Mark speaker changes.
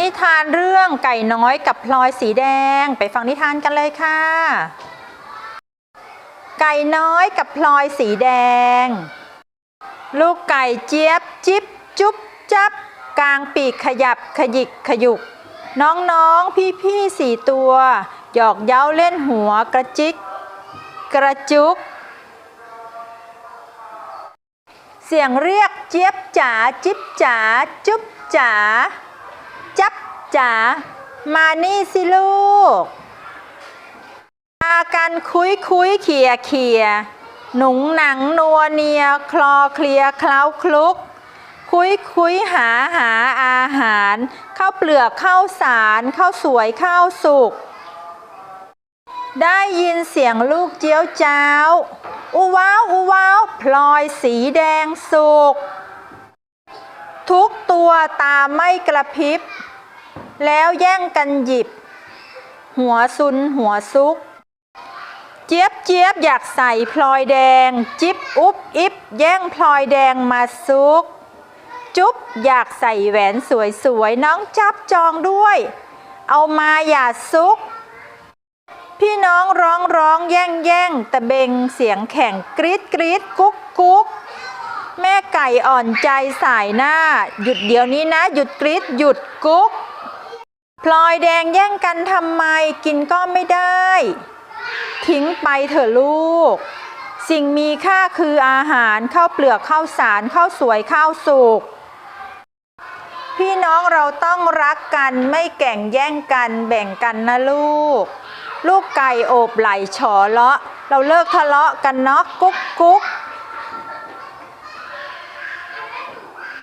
Speaker 1: นิทานเรื่องไก่น้อยกับพลอยสีแดง ไปฟังนิทานกันเลยค่ะ ไก่น้อยกับพลอยสีแดง ลูกไก่เจี๊ยบจิ๊บจุ๊บจับ กลางปีกขยับขยิกขยุก น้องๆพี่ๆสี่ตัว หยอกเย้าเล่นหัวกระจิก กระจุก เสียงเรียกเจี๊ยบจ๋าจิ๊บจ๋าจุ๊บจ๋า จ๋ามานี่สิลูกพากันคุยคุยเขียเขียหนุงหนังนัวเนียคลอเคลียเคล้าคลุก คุยคุยหาหาอาหารข้าวเปลือกข้าวสารข้าวสวยข้าวสุก ได้ยินเสียงลูกเจียวเจ้าอุว้าวอุว้าวพลอยสีแดงสุก ทุกตัวตาไม่กระพริบ แล้วแย่งกันหยิบ หัวซุนหัวซุก เจี๊ยบเจี๊ยบอยากใส่พลอยแดง จิ๊บอุ๊บอิบแย่งพลอยแดงมาซุก จุ๊บอยากใส่แหวนสวยๆน้องจับจองด้วย เอามาอย่าซุก พี่น้องร้องร้องแย่งแย่งตะเบงเสียงแข่งกรีดกรีดกุ๊กกุ๊กแม่ไก่อ่อนใจสายหน้า หยุดเดี๋ยวนี้นะ หยุดกรีดหยุดกุ๊ก พลอยแดงแย่งกันทำไมกินก็ไม่ได้ ทิ้งไปเถอะลูก สิ่งมีค่าคืออาหารข้าวเปลือกข้าวสารข้าวสวยข้าวสุก พี่น้องเราต้องรักกันไม่แก่งแย่งกันแบ่งกันนะลูก ลูกไก่โอบไหลฉอเลาะ เราเลิกทะเลาะกันเนาะกุ๊กกุ๊ก